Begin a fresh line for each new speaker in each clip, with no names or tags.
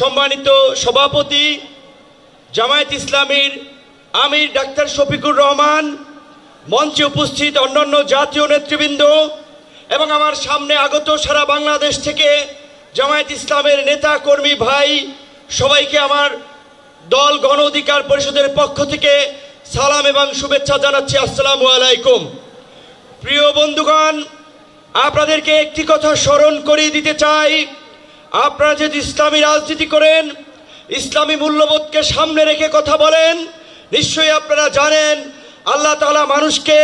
সম্মানিত সভাপতি, জামায়াত ইসলামীর আমির ডাক্তার শফিকুর রহমান, মঞ্চে উপস্থিত অন্যান্য জাতীয় নেতৃবৃন্দ এবং আমার সামনে আগত সারা বাংলাদেশ থেকে জামায়াত ইসলামের নেতা কর্মী ভাই, সবাইকে আমার দল গণ অধিকার পরিষদের পক্ষ থেকে সালাম এবং শুভেচ্ছা জানাচ্ছি। আসসালামু আলাইকুম। প্রিয় বন্ধুগণ, আপনাদেরকে একটি কথা স্মরণ করিয়ে দিতে চাই। আপনারা যদি ইসলামী রাজনীতি করেন, ইসলামী মূল্যবোধকে সামনে রেখে কথা বলেন, নিশ্চয়ই আপনারা জানেন আল্লাহ তাআলা মানুষকে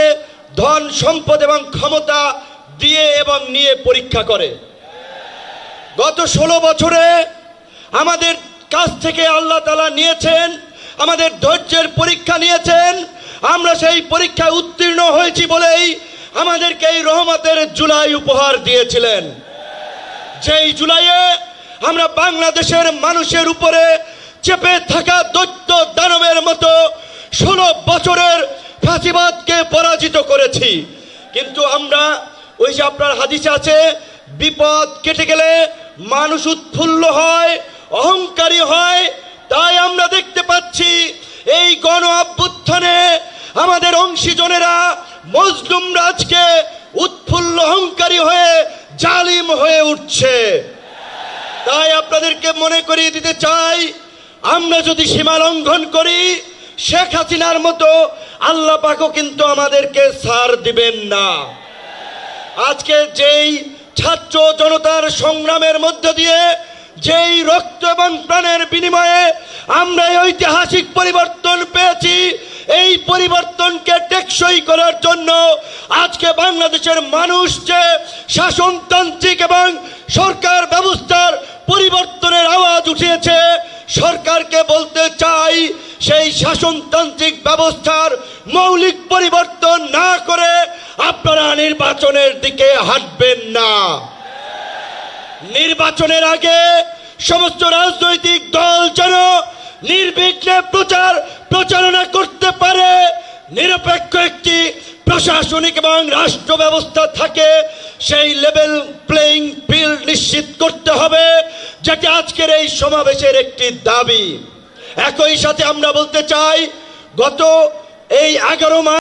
ধন, সম্পদ এবং ক্ষমতা দিয়ে এবং নিয়ে পরীক্ষা করে। গত ষোলো বছরে আমাদের কাছ থেকে আল্লাহ তালা নিয়েছেন, আমাদের ধৈর্যের পরীক্ষা নিয়েছেন, আমরা সেই পরীক্ষায় উত্তীর্ণ হয়েছি বলেই আমাদেরকে এই রহমতের জুলাই উপহার দিয়েছিলেন। যেই জুলাইয়ে আমরা বাংলাদেশের মানুষের উপরে চেপে থাকা দৈত্য দানবের মতো ষোলো বছরের ফাঁসিবাদকে পরাজিত করেছি। কিন্তু আমরা ওই যে আপনার হাদিসে আছে, বিপদ কেটে গেলে মানুষ উৎফুল্ল হয়, অহংকারী হয়, তাই আমরা দেখতে পাচ্ছি এই গণ অভ্যুত্থানে আমাদের অংশীজনেরা মজলুম রাজকে উৎফুল্ল অহংকারী হয়ে জালিম হয়ে উঠছে। আপনাদেরকে মনে করিয়ে দিতে চাই, আমরা যদি সীমা লঙ্ঘন করি, শেখ হাসিনার মতো আল্লাহ পাকও কিন্তু আমাদেরকে সার দিবেন না। আজকে যেই ছাত্র জনতার সংগ্রামের মধ্য দিয়ে যেই রক্ত এবং প্রাণের বিনিময়ে আমরা ঐতিহাসিক পরিবর্তন পেয়েছি, এই পরিবর্তনকে টেকসই করার জন্য আজকে বাংলাদেশের মানুষ যে শাসনতান্ত্রিক এবং সরকার সেই শাসনতান্ত্রিক ব্যবস্থার মৌলিক পরিবর্তন না করে আপনারা নির্বাচনের দিকে হাঁটবেন না। নির্বাচনের আগে সমস্ত রাজনৈতিক দল যেন নির্বিঘ্নে প্রচার, প্রচারণা করতে পারে। নিরপেক্ষ একটি প্রশাসনিক এবং রাষ্ট্র ব্যবস্থা থাকে, সেই লেভেল প্লেইং ফিল্ড নিশ্চিত করতে হবে যেটা আজকের এই সমাবেশের একটি দাবি। একই সাথে আমরা বলতে চাই গত এই এগারো মাস